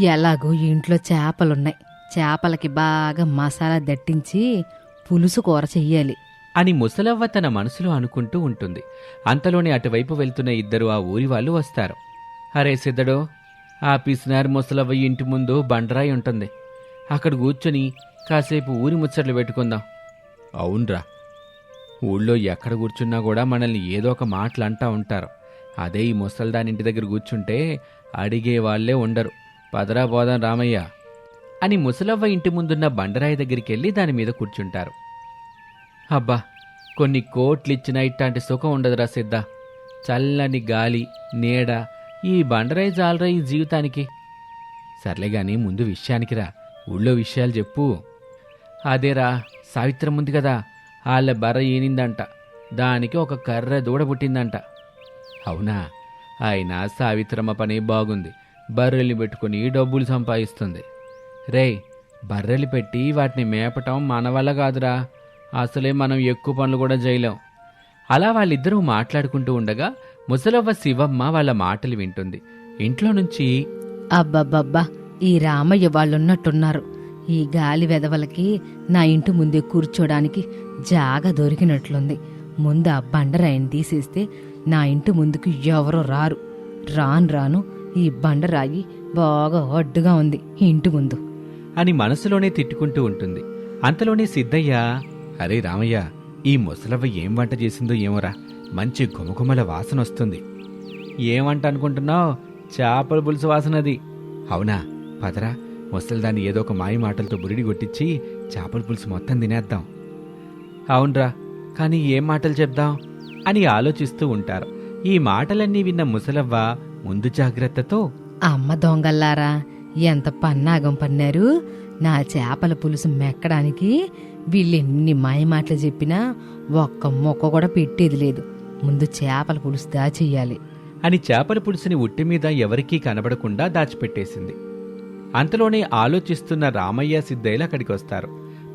ఎలాగో ఇంట్లో చేపలున్నాయి. చేపలకి బాగా మసాలా దట్టించి పులుసు కూర చెయ్యాలి. అని ముసలవ్వ తన మనసులో అనుకుంటూ ఉంటుంది. అంతలోనే అటువైపు వెళ్తున్న ఇద్దరు ఆ ఊరి వాళ్ళు వస్తారు. అరే సిద్ధడో ఆ పిసినారి ముసలవ్వ ఇంటి ముందు బండరాయి ఉంటుంది. అక్కడ కూర్చొని కాసేపు ఊరి ముచ్చట్లు పెట్టుకుందాం. అవునరా. ఊళ్ళో ఎక్కడ కూర్చున్నా కూడా మనల్ని ఏదో ఒక మాటలు అంటా ఉంటారు. అదే ఈ ముసల్దాని ఇంటి దగ్గర కూర్చుంటే అడిగే వాళ్ళే ఉండరు. పదరా పోదాం రామయ్య అని ముసలవ్వ ఇంటి ముందున్న బండరాయి దగ్గరికి వెళ్ళి దాని మీద కూర్చుంటారు. అబ్బా కొన్ని కోట్లు ఇచ్చిన ఇట్లాంటి సుఖం ఉండదురా సిద్ధ. చల్లని గాలి నీడ ఈ బండరాయి జాలరా ఈ జీవితానికి. సర్లే గాని ముందు విషయానికి రా ఊళ్ళో విషయాలు చెప్పు. అదేరా సావిత్రం ఉంది కదా వాళ్ళ బర్ర ఈనిందంట దానికి ఒక కర్ర దూడ పుట్టిందంట. అవునా అయినా సావిత్రమ్మ పని బాగుంది బర్రెల్ని పెట్టుకుని డబ్బులు సంపాదిస్తుంది. రేయ్ బర్రెలు పెట్టి వాటిని మేపటం మన వల్ల కాదురా. అసలే మనం ఎక్కువ పనులు కూడా చేయలేం. అలా వాళ్ళిద్దరూ మాట్లాడుకుంటూ ఉండగా ముసలవ్వ శివమ్మ వాళ్ళ మాటలు వింటుంది. ఇంట్లో నుంచి అబ్బబ్బబ్బా ఈ రామయ్య వాళ్ళున్నట్టున్నారు. ఈ గాలి వెదవలకి నా ఇంటి ముందే కూర్చోడానికి జాగా దొరికినట్లుంది. ముందు ఆ బండరాయిని తీసేస్తే నా ఇంటి ముందుకు ఎవరో రారు. రాను రాను ఈ బండరాయి బాగా అడ్డుగా ఉంది. ఇంటి ముందు. అని మనసులోనే తిట్టుకుంటూ ఉంటుంది. అంతలోనే సిద్ధయ్య అరే రామయ్య ఈ ముసలవ్వ ఏం వంట చేసిందో ఏమోరా. మంచి గుమగుమల వాసన వస్తుంది. ఏం వంట అనుకుంటున్నావు చేపల పులుసు వాసనది అవునా? పదరా. ముసలిదాన్ని ఏదో ఒక మాయ మాటలతో బురిడి కొట్టించి చేపల పులుసు మొత్తం తినేద్దాం. అవునరా. కానీ ఏం మాటలు చెప్దాం? అని ఆలోచిస్తూ ఉంటారు. ఈ మాటలన్నీ విన్న ముసలవ్వ ముందు జాగ్రత్తతో. అమ్మ దొంగల్లారా ఎంత పన్నాగం పన్నారు? నా చేపల పులుసు మెక్కడానికి వీళ్ళెన్ని మాయమాటలు చెప్పినా ఒక్క మొక్క కూడా పెట్టేది లేదు. ముందు చేపల పులుసు దాచేయాలి. అని చేపల పులుసుని ఉట్టి మీద ఎవరికీ కనబడకుండా దాచిపెట్టేసింది. అంతలోనే ఆలోచిస్తున్న రామయ్య సిద్ధయ్యలు అక్కడికి వస్తారు.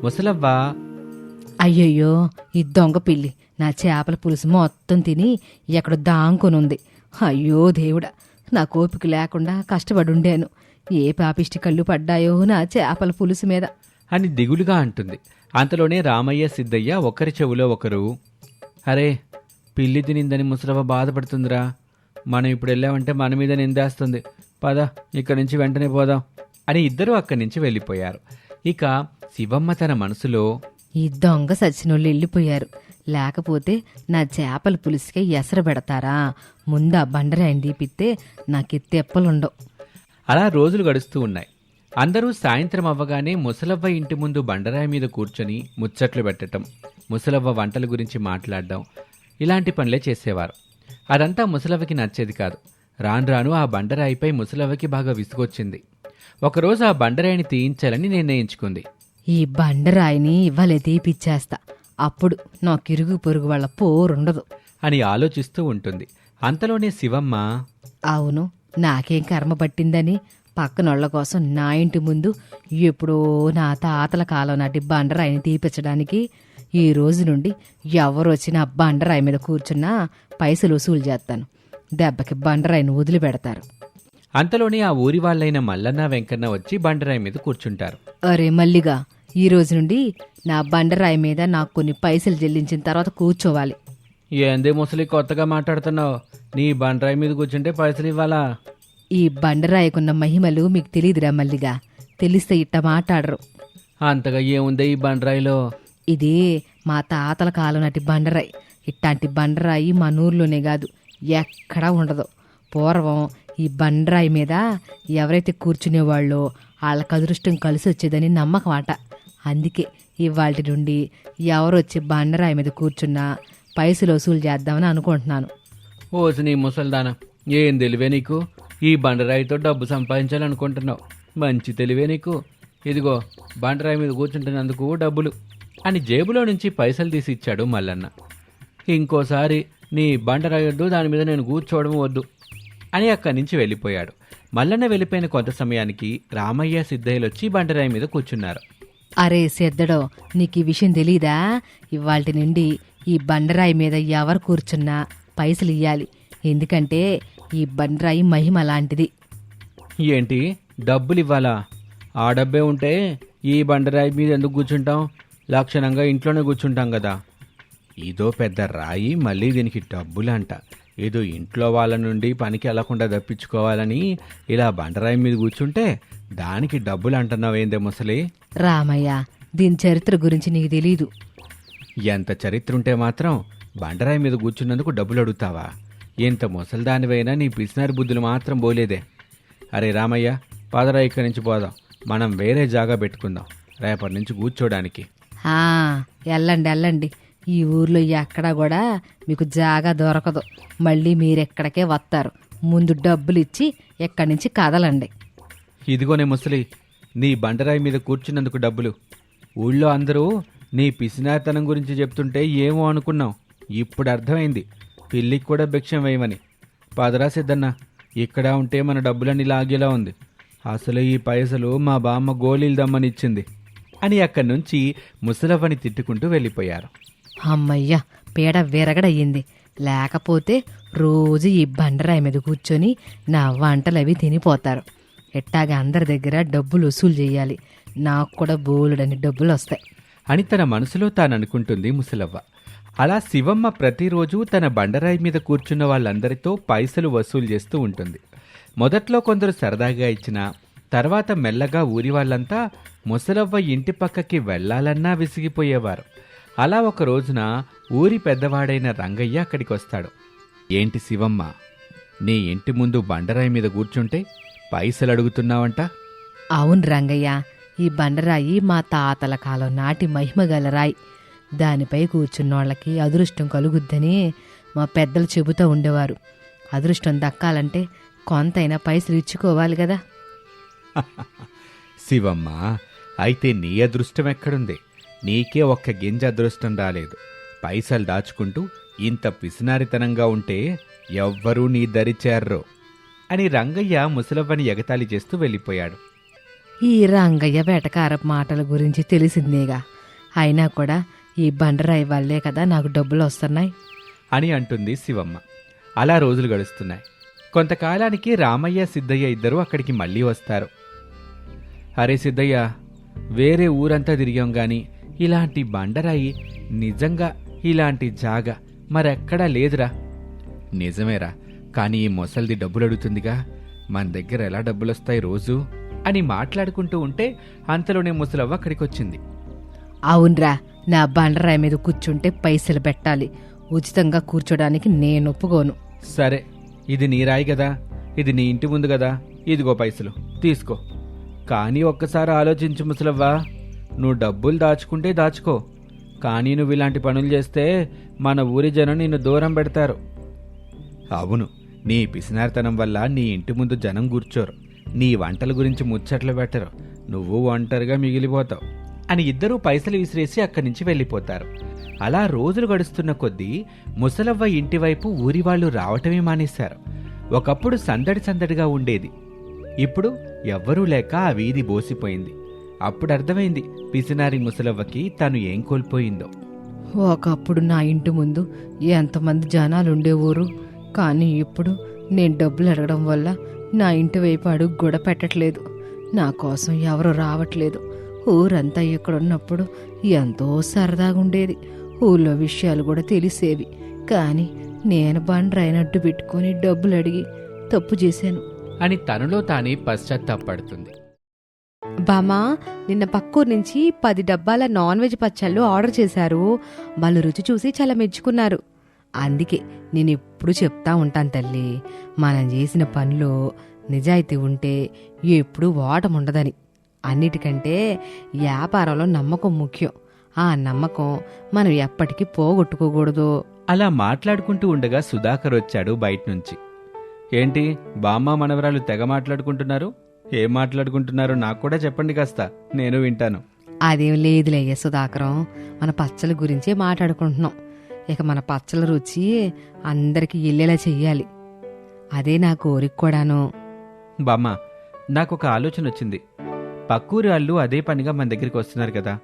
ముసలవ్వ అయ్యయ్యో ఈ దొంగ పిల్లి నా చేపల పులుసు మొత్తం తిని ఎక్కడ దాంకొనుంది. అయ్యో దేవుడా నా కోపిక లేకుండా కష్టపడి ఉండాను ఏ పాపిష్టి కళ్ళు పడ్డాయో నా చేపల పులుసు మీద. అని దిగులుగా అంటుంది. అంతలోనే రామయ్య సిద్ధయ్య ఒకరి చెవులో ఒకరు అరే పిల్లి తినిందని ముసలవ్వ బాధపడుతుందిరా. మనం ఇప్పుడు వెళ్ళామంటే మన మీద నిందేస్తుంది. పద ఇక్కడి నుంచి వెంటనే పోదాం అని ఇద్దరూ అక్కడి నుంచి వెళ్ళిపోయారు. ఇక శివమ్మ తన మనసులో ఈ దొంగ సచ్చినోళ్ళు వెళ్ళిపోయారు. లేకపోతే నా చేపల పులుసుకే ఎసరు పెడతారా? ముందు బండరాయిని తీపిస్తే నాకు తెప్పలుండవు. అలా రోజులు గడుస్తూ ఉన్నాయి. అందరూ సాయంత్రం అవ్వగానే ముసలవ్వ ఇంటి ముందు బండరాయి మీద కూర్చొని ముచ్చట్లు పెట్టటం ముసలవ్వ వంటల గురించి మాట్లాడడం ఇలాంటి పనులే చేసేవారు. అదంతా ముసలవ్వకి నచ్చేది కాదు. రాను రాను ఆ బండరాయిపై ముసలవ్వకి బాగా విసుగొచ్చింది. ఒకరోజు ఆ బండరాయిని తీయించాలని నిర్ణయించుకుంది. ఈ బండరాయిని ఇవ్వలే తీపిచ్చేస్తా. అప్పుడు నాకు ఇరుగు పొరుగు వాళ్ళ పోరుండదు. అని ఆలోచిస్తూ ఉంటుంది. అంతలోనే శివమ్మ అవును నాకేం కర్మ పట్టిందని పక్కనోళ్ళ కోసం నా ఇంటి ముందు ఎప్పుడో నా తాతల కాలం నాటి బండరాయిని తీపించడానికి ఈ రోజు నుండి ఎవరు వచ్చినా బండరాయి మీద కూర్చున్నా పైసలు వసూలు చేస్తాను. దెబ్బకి బండరాయిని వదిలిపెడతారు. అంతలోనే ఆ ఊరి వాళ్ళైన మల్లన్న వెంకన్న వచ్చి బండరాయి మీద కూర్చుంటారు. అరే మల్లిగా ఈ రోజు నుండి నా బండరాయి మీద నాకు కొన్ని పైసలు చెల్లించిన తర్వాత కూర్చోవాలి. ఏందే ముసలి కొత్తగా మాట్లాడుతున్నావు? నీ బండరాయి మీద కూర్చుంటే పైసలు ఇవ్వాలా? ఈ బండరాయికున్న మహిమలు మీకు తెలియదురా మల్లిగా. తెలిస్తే ఇట్ట మాట్లాడరు. అంతగా ఏముందే ఈ బండరాయిలో? ఇది మా తాతల కాలం నాటి బండరాయి. ఇట్లాంటి బండరాయి మా నూరులోనే కాదు ఎక్కడా ఉండదు. పూర్వం ఈ బండరాయి మీద ఎవరైతే కూర్చునేవాళ్ళో వాళ్ళకి అదృష్టం కలిసి వచ్చేదని నమ్మకం అట అందుకే ఇవాళ నుండి ఎవరు వచ్చి బండరాయి మీద కూర్చున్నా పైసలు వసూలు చేద్దామని అనుకుంటున్నాను. ఓసి నీ ముసల్దాన ఏం తెలివే నీకు? ఈ బండరాయితో డబ్బు సంపాదించాలనుకుంటున్నావు. మంచి తెలివే నీకు. ఇదిగో బండరాయి మీద కూర్చుంటున్నందుకు డబ్బులు. అని జేబులో నుంచి పైసలు తీసి ఇచ్చాడు మల్లన్న. ఇంకోసారి నీ బండరాయి వద్దు దాని మీద నేను కూర్చోవడం వద్దు అని అక్కడి నుంచి వెళ్ళిపోయాడు. మల్లన్న వెళ్ళిపోయిన కొంత సమయానికి రామయ్య సిద్ధయ్యలు వచ్చి బండరాయి మీద కూర్చున్నారు. అరే సిద్ధడో నీకు ఈ విషయం తెలీదా? ఇవాళ నుండి ఈ బండరాయి మీద ఎవరు కూర్చున్నా పైసలు ఇయ్యాలి. ఎందుకంటే ఈ బండరాయి మహిమ లాంటిది. ఏంటి? డబ్బులు ఇవ్వాలా? ఆ డబ్బే ఉంటే ఈ బండరాయి మీద ఎందుకు కూర్చుంటాం? లక్షణంగా ఇంట్లోనే కూర్చుంటాం కదా. ఇదో పెద్ద రాయి మళ్ళీ దీనికి డబ్బులంట. ఏదో ఇంట్లో వాళ్ళ నుండి పనికి వెళ్ళకుండా తప్పించుకోవాలని ఇలా బండరాయి మీద కూర్చుంటే దానికి డబ్బులు అంటున్నావేందే ముసలి రామయ్య దీని చరిత్ర గురించి నీకు తెలీదు. ఎంత చరిత్ర ఉంటే మాత్రం బండరాయి మీద కూర్చున్నందుకు డబ్బులు అడుగుతావా ఎంత ముసలిదానివైనా నీ పిసినారి బుద్ధులు మాత్రం పోలేదే అరే రామయ్య పదరా ఇక్కడి నుంచి పోదాం. మనం వేరే జాగా పెట్టుకుందాం. రేపటి నుంచి కూర్చోడానికి. ఆ, వెళ్ళండి వెళ్ళండి ఈ ఊర్లో ఎక్కడా కూడా మీకు జాగా దొరకదు. మళ్ళీ మీరెక్కడికే వస్తారు. ముందు డబ్బులు ఇచ్చి ఎక్కడి నుంచి కదలండి. ఇదిగోనే ముసలి నీ బండరాయి మీద కూర్చున్నందుకు డబ్బులు. ఊళ్ళో అందరూ నీ పిసినారితనం గురించి చెప్తుంటే ఏమో అనుకున్నాం. ఇప్పుడు అర్థమైంది. పిల్లికి కూడా భిక్షం వేయమని. పదరా సిద్ధన్న ఇక్కడ ఉంటే మన డబ్బులన్నీ లాగేలా ఉంది. అసలు ఈ పైసలు మా బామ్మ గోళీలు దమ్మని ఇచ్చింది అని అక్కడి నుంచి ముసలవ్వని తిట్టుకుంటూ వెళ్ళిపోయారు. అమ్మయ్య పీడ విరగడయ్యింది. లేకపోతే రోజు ఈ బండరాయి మీద కూర్చొని నా వంటలు అవి తినిపోతారు. ఎట్టాగా అందరి దగ్గర డబ్బులు వసూలు చేయాలి. నాకు కూడా బోలుడని డబ్బులు వస్తాయి. అని తన మనసులో తాను అనుకుంటుంది ముసలవ్వ. అలా శివమ్మ ప్రతిరోజు తన బండరాయి మీద కూర్చున్న వాళ్ళందరితో పైసలు వసూలు చేస్తూ ఉంటుంది. మొదట్లో కొందరు సరదాగా ఇచ్చిన తర్వాత మెల్లగా ఊరి వాళ్ళంతా ముసలవ్వ ఇంటి పక్కకి వెళ్ళాలన్నా విసిగిపోయేవారు. అలా ఒక రోజున ఊరి పెద్దవాడైన రంగయ్య అక్కడికి వస్తాడు ఏంటి శివమ్మ నీ ఇంటి ముందు బండరాయి మీద కూర్చుంటే పైసలు అడుగుతున్నావంట అవును రంగయ్య ఈ బండరాయి మా తాతల కాలం నాటి మహిమగల రాయి. దానిపై కూర్చున్నోళ్ళకి అదృష్టం కలుగుద్దని మా పెద్దలు చెబుతూ ఉండేవారు. అదృష్టం దక్కాలంటే కొంతైనా పైసలు ఇచ్చుకోవాలి కదా. శివమ్మ అయితే నీ అదృష్టం ఎక్కడుంది? నీకే ఒక్క గింజ అదృష్టం రాలేదు. పైసలు దాచుకుంటూ ఇంత పిసినారితనంగా ఉంటే ఎవ్వరూ నీ దరి చేర్రో. అని రంగయ్య ముసలవ్వని ఎగతాళి చేస్తూ వెళ్ళిపోయాడు. ఈ రంగయ్య వేటకారపు మాటల గురించి తెలిసిందేగా. అయినా కూడా ఈ బండరాయి వల్లే కదా నాకు డబ్బులు వస్తున్నాయి. అని అంటుంది శివమ్మ. అలా రోజులు గడుస్తున్నాయి. కొంతకాలానికి రామయ్య సిద్ధయ్య ఇద్దరు అక్కడికి మళ్ళీ వస్తారు. అరే సిద్ధయ్య వేరే ఊరంతా తిరిగాం గాని ఇలాంటి బండరాయి నిజంగా ఇలాంటి జాగ మరెక్కడా లేదురా. నిజమేరా. కానీ ఈ మొసల్ది డబ్బులు అడుగుతుందిగా మన దగ్గర ఎలా డబ్బులొస్తాయి రోజు? అని మాట్లాడుకుంటూ ఉంటే అంతలోనే ముసలవ్వ అక్కడికొచ్చింది. అవునరా నా బండరాయి మీద కూర్చుంటే పైసలు పెట్టాలి. ఉచితంగా కూర్చోడానికి నేను ఒప్పుకోను. సరే ఇది నీ రాయి కదా ఇది నీ ఇంటి ముందు కదా ఇదిగో పైసలు తీసుకో. కానీ ఒక్కసారి ఆలోచించు ముసలవ్వా. నువ్వు డబ్బులు దాచుకుంటే దాచుకో. కానీ నువ్వు ఇలాంటి పనులు చేస్తే మన ఊరి జనం నిన్ను దూరం పెడతారు. అవును. నీ పిసినారితనం వల్ల నీ ఇంటి ముందు జనం కూర్చోరు. నీ వంటల గురించి ముచ్చట్లు పెట్టరు. నువ్వు ఒంటరిగా మిగిలిపోతావు అని ఇద్దరూ పైసలు విసిరేసి అక్కడి నుంచి వెళ్ళిపోతారు. అలా రోజులు గడుస్తున్న కొద్దీ ముసలవ్వ ఇంటి వైపు ఊరి వాళ్ళు రావటమే మానేశారు. ఒకప్పుడు సందడి సందడిగా ఉండేది. ఇప్పుడు ఎవ్వరూ లేక ఆ వీధి బోసిపోయింది. అప్పుడు అర్థమైంది పిసినారి ముసలవ్వకి తను ఏం కోల్పోయిందో. ఒకప్పుడు నా ఇంటి ముందు ఎంతమంది జనాలు ఉండేవారు కానీ ఇప్పుడు నేను డబ్బులు అడగడం వల్ల నా ఇంటి వైపు అడుగు కూడా పెట్టట్లేదు. నా కోసం ఎవరు రావట్లేదు. ఊరంతా ఇక్కడ ఉన్నప్పుడు ఎంతో సరదాగా ఉండేది ఊళ్ళో విషయాలు కూడా తెలిసేవి. కానీ నేను బండ్రైనట్టు పెట్టుకొని డబ్బులు అడిగి తప్పు చేశాను. అని తనలో తానే పశ్చాత్తాపడుతుంది. బామా నిన్న పక్కూరు నుంచి పది డబ్బాల నాన్ వెజ్ పచ్చళ్ళు ఆర్డర్ చేశారు. వాళ్ళు రుచి చూసి చాలా మెచ్చుకున్నారు. అందుకే నేను ఎప్పుడు చెప్తా ఉంటాను తల్లి మనం చేసిన పనిలో నిజాయితీ ఉంటే ఎప్పుడు ఓటం ఉండదని. అన్నిటికంటే వ్యాపారంలో నమ్మకం ముఖ్యం. ఆ నమ్మకం మనం ఎప్పటికీ పోగొట్టుకోకూడదు. అలా మాట్లాడుకుంటూ ఉండగా సుధాకర్ వచ్చాడు బయట నుంచి ఏంటి బామ్మ మనవరాలు తెగ మాట్లాడుకుంటున్నారు? ఏం మాట్లాడుకుంటున్నారో నాకు కూడా చెప్పండి కాస్త నేను వింటాను. అదేం లేదులే సుధాకరం మన పచ్చల గురించే మాట్లాడుకుంటున్నాం. ఇక మన పచ్చల రుచి అందరికి వెళ్ళేలా చెయ్యాలి. అదే నా కోరిక కూడాను. బామ్మ నాకు ఒక ఆలోచన వచ్చింది పక్కూరి వాళ్ళు అదే పనిగా మన దగ్గరికి వస్తున్నారు కదా.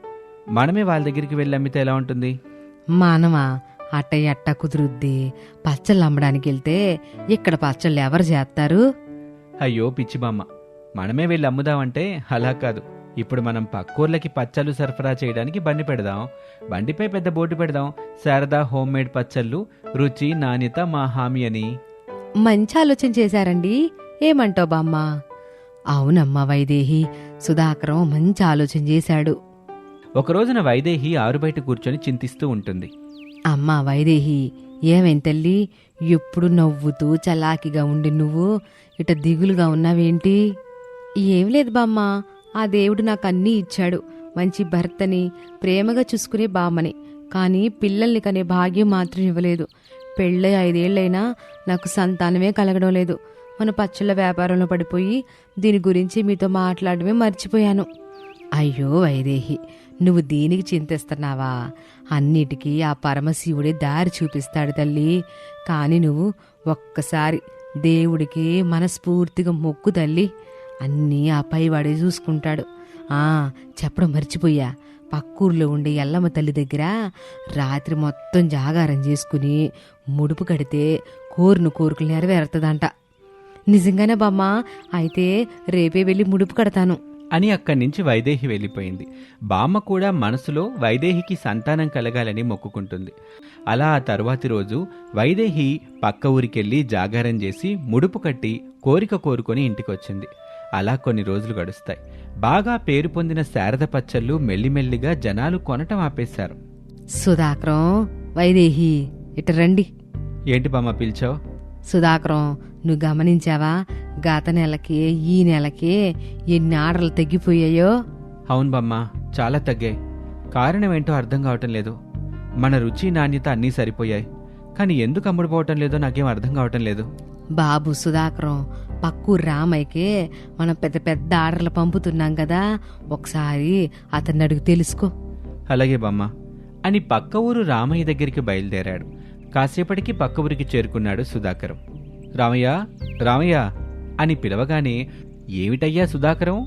మనమే వాళ్ళ దగ్గరికి వెళ్ళి అమ్మితే ఎలా ఉంటుంది? మానవా అట్ట ఎట్ట కుదురుద్ది? పచ్చళ్ళు అమ్మడానికి వెళ్తే ఇక్కడ పచ్చళ్ళు ఎవరు చేస్తారు? అయ్యో పిచ్చి బామ్మ. మనమే వెళ్ళి అమ్ముదామంటే అలా కాదు. ఇప్పుడు మనం పక్కూర్లకి పచ్చళ్ళు సరఫరా చేయడానికి బండి పెడదాం. బండిపై పెద్ద బోర్డు పెడదాం. శారదా హోమ్ మేడ్ పచ్చళ్ళు రుచి నాణ్యత మా హామీ అని. మంచి ఆలోచన చేశారండి. ఏమంటావు బామ్మ? అవునమ్మా వైదేహి సుధాకరం మంచి ఆలోచన చేశాడు. ఒక రోజున వైదేహి ఆరుబయట కూర్చొని చింతిస్తూ ఉంటుంది. అమ్మా వైదేహి ఏమేం తల్లి? ఎప్పుడు నవ్వుతూ చలాకిగా ఉండి నువ్వు? ఇట దిగులుగా ఉన్నావేంటి? ఏం లేదు బామ్మ. ఆ దేవుడు నాకు అన్నీ ఇచ్చాడు. మంచి భర్తని ప్రేమగా చూసుకునే బామ్మని. కానీ పిల్లల్ని కనే భాగ్యం మాత్రం ఇవ్వలేదు. పెళ్ళై ఐదేళ్ళైనా నాకు సంతానమే కలగడం లేదు. మన పచ్చళ్ళ వ్యాపారంలో పడిపోయి దీని గురించి మీతో మాట్లాడమే మర్చిపోయాను. అయ్యో వైదేహి నువ్వు దీనికి చింతిస్తున్నావా? అన్నిటికీ ఆ పరమశివుడే దారి చూపిస్తాడు తల్లి. కానీ నువ్వు ఒక్కసారి దేవుడికి మనస్ఫూర్తిగా మొక్కు తల్లి. అన్నీ ఆ పైవాడే చూసుకుంటాడు. ఆ చెప్పడం మర్చిపోయా. పక్కూర్లో ఉండే ఎల్లమ్మ తల్లి దగ్గర రాత్రి మొత్తం జాగారం చేసుకుని ముడుపు కడితే కోరును కోరికలు నెరవేరుతుందంట. నిజంగానే బామ్మ అయితే రేపే వెళ్ళి ముడుపు కడతాను. అని అక్కడి నుంచి వైదేహి వెళ్ళిపోయింది. బామ్మ కూడా మనసులో వైదేహికి సంతానం కలగాలని మొక్కుకుంటుంది. అలా ఆ తర్వాతి రోజు వైదేహి పక్క ఊరికెళ్ళి జాగారం చేసి ముడుపు కట్టి కోరిక కోరుకొని ఇంటికొచ్చింది. అలా కొన్ని రోజులు గడుస్తాయి. బాగా పేరు పొందిన శారద పచ్చళ్ళు మెల్లిమెల్లిగా జనాలు కొనటం ఆపేశారు. సుధాకరం వైదేహి ఇట రండి. ఏంటి బామ్మ పిలిచావు? సుధాకరం నువ్వు గమనించావా? గత నెలకి ఈ నెలకి ఎన్ని ఆర్డర్లు తగ్గిపోయాయో? అవును బామ్మ చాలా తగ్గాయి. కారణం ఏంటో అర్థం కావటం లేదు. మన రుచి నాణ్యత అన్నీ సరిపోయాయి. కానీ ఎందుకు అమ్ముడుపోవటం లేదో నాకేం అర్థం కావటం లేదు. బాబు సుధాకరం పక్కూరు రామయ్యకే మనం పెద్ద పెద్ద ఆర్డర్లు పంపుతున్నాం కదా ఒకసారి అతన్ని అడుగు తెలుసుకో. అలాగే బామ్మ. అని పక్క ఊరు రామయ్య దగ్గరికి బయలుదేరాడు. కాసేపటికి పక్క ఊరికి చేరుకున్నాడు సుధాకరం. రామయ్య రామయ్య అని పిలవగానే ఏమిటయ్యా సుధాకరం?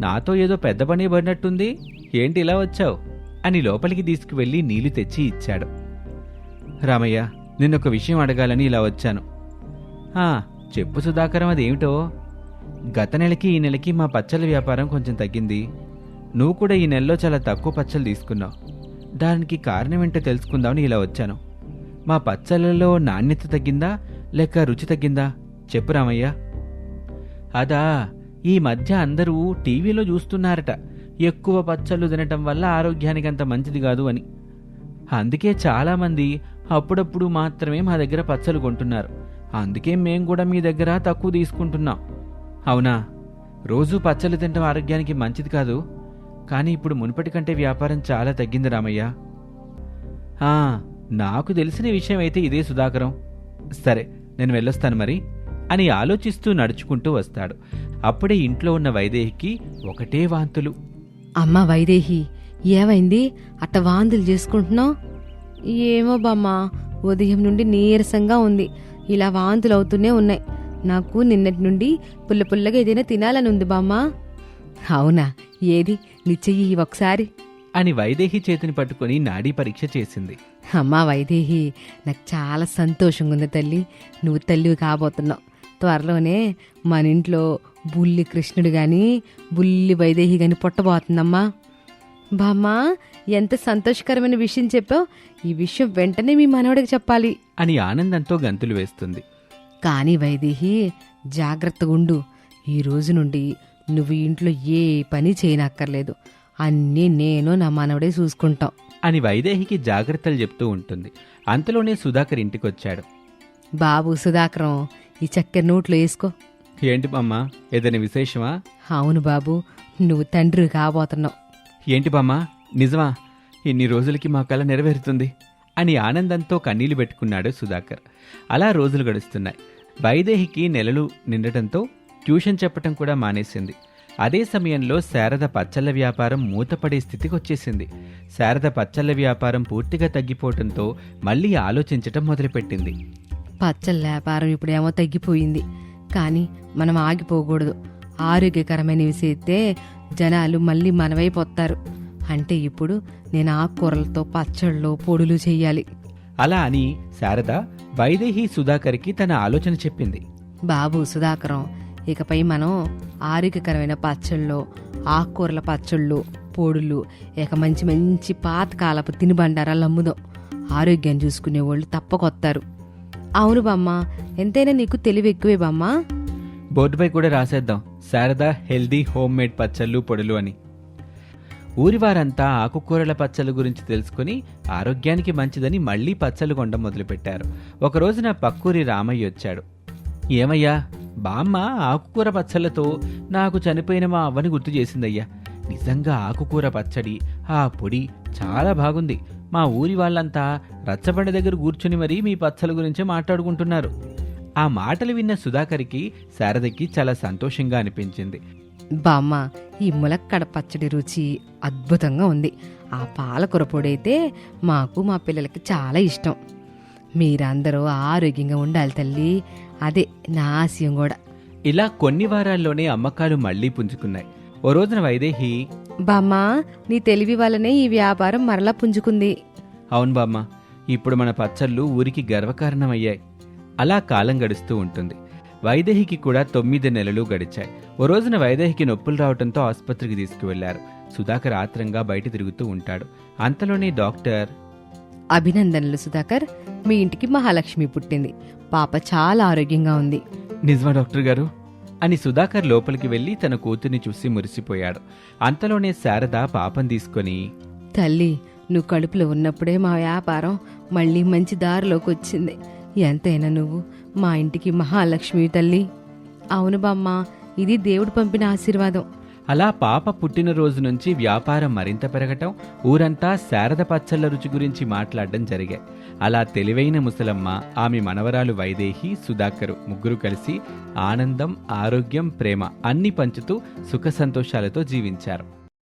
నాతో ఏదో పెద్ద పని పడినట్టుంది ఏంటి ఇలా వచ్చావు? అని లోపలికి తీసుకువెళ్ళి నీళ్ళు తెచ్చి ఇచ్చాడు. రామయ్య నిన్నొక విషయం అడగాలని ఇలా వచ్చాను. చెప్పు సుధాకరం అదేమిటో? గత నెలకి ఈ నెలకి మా పచ్చళ్ళ వ్యాపారం కొంచెం తగ్గింది. నువ్వు కూడా ఈ నెలలో చాలా తక్కువ పచ్చలు తీసుకున్నావు. దానికి కారణం ఏంటో తెలుసుకుందామని ఇలా వచ్చాను. మా పచ్చళ్ళలో నాణ్యత తగ్గిందా లేక రుచి తగ్గిందా? చెప్పు రామయ్య. అదా ఈ మధ్య అందరూ టీవీలో చూస్తున్నారట ఎక్కువ పచ్చళ్ళు తినటం వల్ల ఆరోగ్యానికి అంత మంచిది కాదు అని. అందుకే చాలామంది అప్పుడప్పుడు మాత్రమే మా దగ్గర పచ్చలు కొంటున్నారు. అందుకే మేం కూడా మీ దగ్గర తక్కువ తీసుకుంటున్నాం. అవునా? రోజు పచ్చళ్ళు తినడం ఆరోగ్యానికి మంచిది కాదు. కానీ ఇప్పుడు మునుపటి కంటే వ్యాపారం చాలా తగ్గింది రామయ్య. నాకు తెలిసిన విషయం అయితే ఇదే సుధాకరం. సరే నేను వెళ్ళొస్తాను మరి అని ఆలోచిస్తూ నడుచుకుంటూ వస్తాడు. అప్పుడే ఇంట్లో ఉన్న వైదేహికి ఒకటే వాంతులు. అమ్మ వైదేహి ఏమైంది? అట్ట వాంతులు చేసుకుంటున్నావు? ఏమో బామ్మ ఉదయం నుండి నీరసంగా ఉంది. ఇలా వాంతులు అవుతూనే ఉన్నాయి. నాకు నిన్నటి నుండి పుల్ల పుల్లగా ఏదైనా తినాలని ఉంది బామ్మ. అవునా? ఏది? నిచ్చయ్యి ఒకసారి. అని వైదేహి చేతిని పట్టుకొని నాడీ పరీక్ష చేసింది. అమ్మా వైదేహి నాకు చాలా సంతోషంగా ఉంది తల్లి. నువ్వు తల్లివి కాబోతున్నావు. త్వరలోనే మన ఇంట్లో బుల్లి కృష్ణుడు గాని బుల్లి వైదేహి గాని పుట్టబోతుందమ్మా. బామ్మా ఎంత సంతోషకరమైన విషయం చెప్పావు. ఈ విషయం వెంటనే మీ మనవడికి చెప్పాలి. అని ఆనందంతో గంతులు వేస్తుంది. కానీ వైదేహి జాగ్రత్తగా ఉండు. ఈ రోజు నుండి నువ్వు ఇంట్లో ఏ పని చేయనక్కర్లేదు. అన్నీ నేను నా మనవడే చూసుకుంటాం. అని వైదేహికి జాగ్రత్తలు చెప్తూ ఉంటుంది. అంతలోనే సుధాకర్ ఇంటికొచ్చాడు. బాబు సుధాకరం ఈ చక్కెర నోట్లో వేసుకో. ఏంటి బామ్మ ఏదైనా విశేషమా? అవును బాబు నువ్వు తండ్రి కాబోతున్నావు. ఏంటి బామ్మ? నిజమా? ఇన్ని రోజులకి మా కళ నెరవేరుతుంది అని ఆనందంతో కన్నీళ్ళు పెట్టుకున్నాడు సుధాకర్. అలా రోజులు గడుస్తున్నాయి. వైదేహికి నెలలు నిండటంతో ట్యూషన్ చెప్పటం కూడా మానేసింది. అదే సమయంలో శారద పచ్చళ్ళ వ్యాపారం మూతపడే స్థితికి వచ్చేసింది శారద పచ్చళ్ళ వ్యాపారం పూర్తిగా తగ్గిపోవటంతో మళ్ళీ ఆలోచించటం మొదలుపెట్టింది. పచ్చళ్ళ వ్యాపారం ఇప్పుడేమో తగ్గిపోయింది. కానీ మనం ఆగిపోకూడదు. ఆరోగ్యకరమైనవి చేస్తే జనాలు మళ్ళీ మనవైపోతారు. అంటే ఇప్పుడు నేను ఆకుకూరలతో పచ్చళ్ళు పొడులు చెయ్యాలి అలా అని శారద వైదేహి సుధాకర్కి తన ఆలోచన చెప్పింది. బాబు సుధాకరం ఇకపై మనం ఆరోగ్యకరమైన పచ్చళ్ళు ఆకుకూరల పచ్చళ్ళు పొడులు ఇక మంచి మంచి పాతకాలపు తినుబండారాలు అమ్ముదాం. ఆరోగ్యం చూసుకునే వాళ్ళు తప్పకొత్తారు. అవును బామ్మ ఎంతైనా నీకు తెలివి ఎక్కువే బామ్మ. బోర్డుపై కూడా రాసేద్దాం శారదా హెల్దీ హోమ్ మేడ్ పచ్చళ్ళు పొడులు అని. ఊరి వారంతా ఆకుకూరల పచ్చల గురించి తెలుసుకుని ఆరోగ్యానికి మంచిదని మళ్ళీ పచ్చలు కొండ మొదలుపెట్టారు. ఒకరోజు నా పక్కూరి రామయ్య వచ్చాడు. ఏమయ్యా బామ్మ ఆకుకూర పచ్చళ్ళతో నాకు చనిపోయిన మా అవ్వని గుర్తు చేసిందయ్యా. నిజంగా ఆకుకూర పచ్చడి ఆ పొడి చాలా బాగుంది. మా ఊరి వాళ్ళంతా రచ్చబండ దగ్గర కూర్చుని మరీ మీ పచ్చల గురించి మాట్లాడుకుంటున్నారు. ఆ మాటలు విన్న సుధాకర్కి శారదకి చాలా సంతోషంగా అనిపించింది. బామ్మ ఈ ములక్కడ పచ్చడి రుచి అద్భుతంగా ఉంది. ఆ పాలకూర పొడైతే మాకు మా పిల్లలకి చాలా ఇష్టం. మీరందరూ ఆరోగ్యంగా ఉండాలి తల్లి. అదే నా ఆశయం కూడా. ఇలా కొన్ని వారాల్లోనే అమ్మకాలు మళ్ళీ పుంజుకున్నాయి. ఓ రోజున వైదేహి బామ్మ నీ తెలివి వల్లనే ఈ వ్యాపారం మరలా పుంజుకుంది. అవును బామ్మ ఇప్పుడు మన పచ్చళ్ళు ఊరికి గర్వకారణమయ్యాయి. అలా కాలం గడుస్తూ ఉంటుంది. వైదేహికి కూడా తొమ్మిది నెలలు గడిచాయి. ఓ రోజున వైదేహికి నొప్పులు రావడంతో ఆసుపత్రికి తీసుకువెళ్ళారు. సుధాకర్ ఆత్రంగా బయట తిరుగుతూ ఉంటాడు. అంతలోనే డాక్టర్ అభినందనలు సుధాకర్. మీ ఇంటికి మహాలక్ష్మి పుట్టింది. పాప చాలా ఆరోగ్యంగా ఉంది. నిజమా డాక్టర్ గారు? అని సుధాకర్ లోపలికి వెళ్ళి తన కూతుర్ని చూసి మురిసిపోయాడు. అంతలోనే శారద పాపం తీసుకొని తల్లి నువ్వు కడుపులో ఉన్నప్పుడే మా వ్యాపారం మళ్ళీ మంచి దారిలోకి వచ్చింది. ఎంతైనా నువ్వు మా ఇంటికి మహాలక్ష్మి తల్లి. అవును బామ్మ ఇది దేవుడు పంపిన ఆశీర్వాదం. అలా పాప పుట్టినరోజు నుంచి వ్యాపారం మరింత పెరగటం ఊరంతా శారద పచ్చళ్ళ రుచి గురించి మాట్లాడడం జరిగాయి. అలా తెలివైన ముసలమ్మ ఆమె మనవరాలు వైదేహి సుధాకరు ముగ్గురు కలిసి ఆనందం ఆరోగ్యం ప్రేమ అన్ని పంచుతూ సుఖ సంతోషాలతో జీవించారు.